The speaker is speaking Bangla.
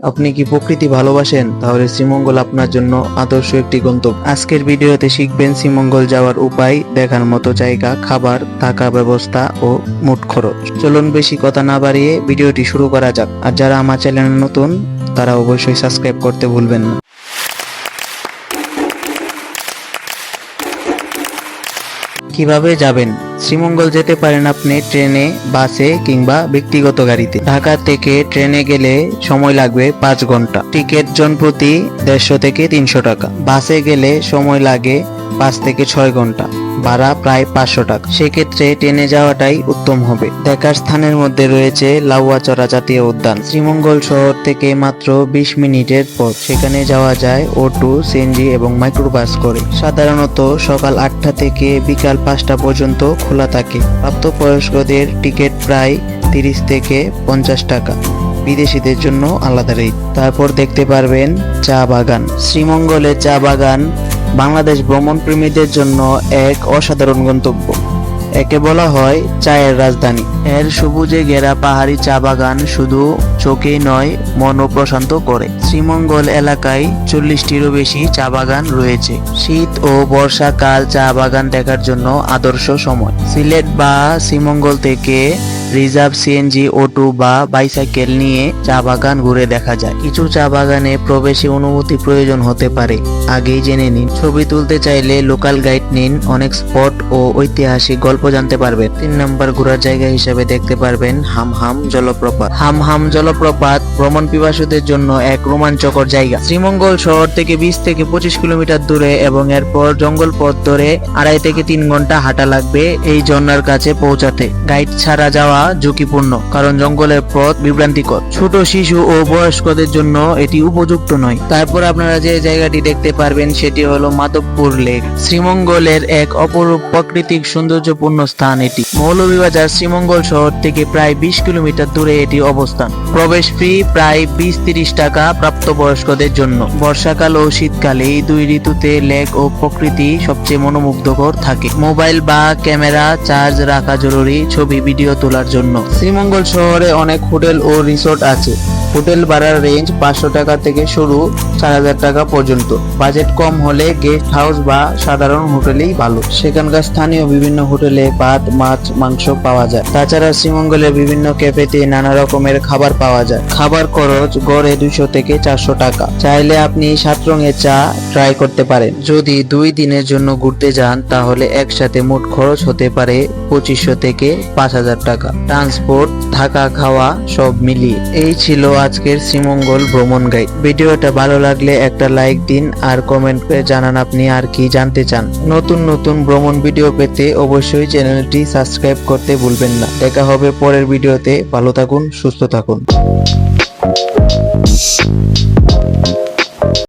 আপনি কি প্রকৃতি ভালোবাসেন? তাহলে শ্রীমঙ্গল আপনার জন্য আদর্শ একটি গন্তব্য। আজকের ভিডিওতে শিখবেন শ্রীমঙ্গল যাওয়ার উপায়, দেখার মতো জায়গা, খাবার, থাকা ব্যবস্থা ও মোট খরচ। চলুন বেশি কথা না বাড়িয়ে ভিডিওটি শুরু করা যাক। আর যারা আমার চ্যানেল নতুন, তারা অবশ্যই সাবস্ক্রাইব করতে ভুলবেন না। কীভাবে যাবেন? শ্রীমঙ্গল যেতে পারেন আপনি ট্রেনে, বাসে কিংবা ব্যক্তিগত গাড়িতে। ঢাকা থেকে ট্রেনে গেলে সময় লাগবে পাঁচ ঘণ্টা। টিকিট জন প্রতি দেড়শো থেকে তিনশো টাকা। বাসে গেলে সময় লাগে পাঁচ থেকে ছয় ঘণ্টা। ভাড়া প্রায় পাঁচশো টাকা। সেক্ষেত্রে ট্রেনে যাওয়াটাই উত্তম হবে। দেখার স্থানের মধ্যে রয়েছে লাউয়াচড়া জাতীয় উদ্যান। শ্রীমঙ্গল শহর থেকে মাত্র বিশ মিনিটের পথ। সেখানে যাওয়া যায় অটো সিএনজি এবং মাইক্রোবাস করে। সাধারণত সকাল আটটা থেকে বিকাল পাঁচটা পর্যন্ত খোলা থাকে। প্রাপ্তবয়স্কদের টিকিট প্রায় তিরিশ থেকে পঞ্চাশ টাকা। বিদেশিদের জন্য আলাদা রেট। তারপর দেখতে পারবেন চা বাগান। শ্রীমঙ্গলে চা বাগান বাংলাদেশ ভ্রমণ প্রেমীদের জন্য এক অসাধারণ গন্তব্য। একে বলা হয় চায়ের রাজধানী। এর সবুজে ঘেরা পাহাড়ি চা বাগান শুধু চোখেই নয়, মনও প্রশান্ত করে। শ্রীমঙ্গল এলাকায় চল্লিশটিরও বেশি চা বাগান রয়েছে। শীত ও বর্ষাকাল চা বাগান দেখার জন্য আদর্শ সময়। সিলেট বা শ্রীমঙ্গল থেকে রিজার্ভ সিএনজি, অটো বা বাইসাইকেল নিয়ে চা বাগান ঘুরে দেখা যায়। কিছু চা বাগানে প্রবেশে অনুমতি প্রয়োজন হতে পারে। আগেই জেনে নিন, ছবি তুলতে চাইলে লোকাল গাইড নিন, অনেক স্পট ও ঐতিহাসিক গল্প জানতে পারবেন। তিন নম্বর ঘোরার জায়গা হিসেবে দেখতে পারবেন হামহাম জলপ্রপাত। হামহাম জলপ্রপাত ভ্রমণ পিপাসুদের জন্য এক রোমাঞ্চকর জায়গা। শ্রীমঙ্গল শহর থেকে বিশ থেকে পঁচিশ কিলোমিটার দূরে এবং এরপর জঙ্গল পথ ধরে আড়াই থেকে তিন ঘণ্টা হাঁটা লাগবে এই ঝর্ণার কাছে পৌঁছাতে। গাইড ছাড়া যাওয়া ঝুঁকিপূর্ণ, কারণ জঙ্গলের পথ বিভ্রান্তিকর। ছোট শিশু ও বয়স্কদের জন্য এটি উপযুক্ত নয়। তারপর আপনারা যে জায়গাটি দেখতে পারবেন, সেটি হলো মাধবপুর লেক। শ্রীমঙ্গলের এক অপরূপ প্রাকৃতিক সৌন্দর্যপূর্ণ স্থান এটি। মৌলভীবাজার শ্রীমঙ্গল শহর থেকে প্রায় বিশ কিলোমিটার দূরে এটি অবস্থান। প্রবেশ ফি প্রায় বিশ তিরিশ টাকা প্রাপ্তবয়স্কদের জন্য। বর্ষাকাল ও শীতকালে এই দুই ঋতুতে লেক ও প্রকৃতি সবচেয়ে মনোমুগ্ধকর থাকে। মোবাইল বা ক্যামেরা চার্জ রাখা জরুরি, ছবি, ভিডিও তোলার জন্য। শ্রীমঙ্গল শহরে অনেক হোটেল ও রিসোর্ট আছে। হোটেল ভাড়ার রেঞ্জ পাঁচশো টাকা থেকে শুরু চার হাজার টাকা পর্যন্ত। বাজেট কম হলে গেস্ট হাউস বা সাধারণ হোটেলেই ভালো। সেখানকার স্থানীয় বিভিন্ন হোটেলে ভাত, মাছ, মাংস পাওয়া যায়। তাছাড়া শ্রীমঙ্গলের বিভিন্ন ক্যাফেতে নানা রকমের খাবার পাওয়া যায়। খাবার খরচ গড়ে দুশো থেকে চারশো টাকা। চাইলে আপনি সাত রঙের চা ট্রাই করতে পারেন। যদি দুই দিনের জন্য ঘুরতে যান, তাহলে একসাথে মোট খরচ হতে পারে পঁচিশশো থেকে পাঁচ হাজার টাকা। ট্রান্সপোর্ট থাকা, খাওয়া সব মিলিয়ে। এই ছিল আজকের শ্রীমঙ্গল ভ্রমণ গাইড ভিডিওটা ভালো লাগলে একটা লাইক দিন আর কমেন্ট করে জানান আপনি আর কি জানতে চান। নতুন নতুন ভ্রমণ ভিডিও পেতে অবশ্যই চ্যানেলটি সাবস্ক্রাইব করতে ভুলবেন না। দেখা হবে পরের ভিডিওতে ভালো থাকুন, সুস্থ থাকুন।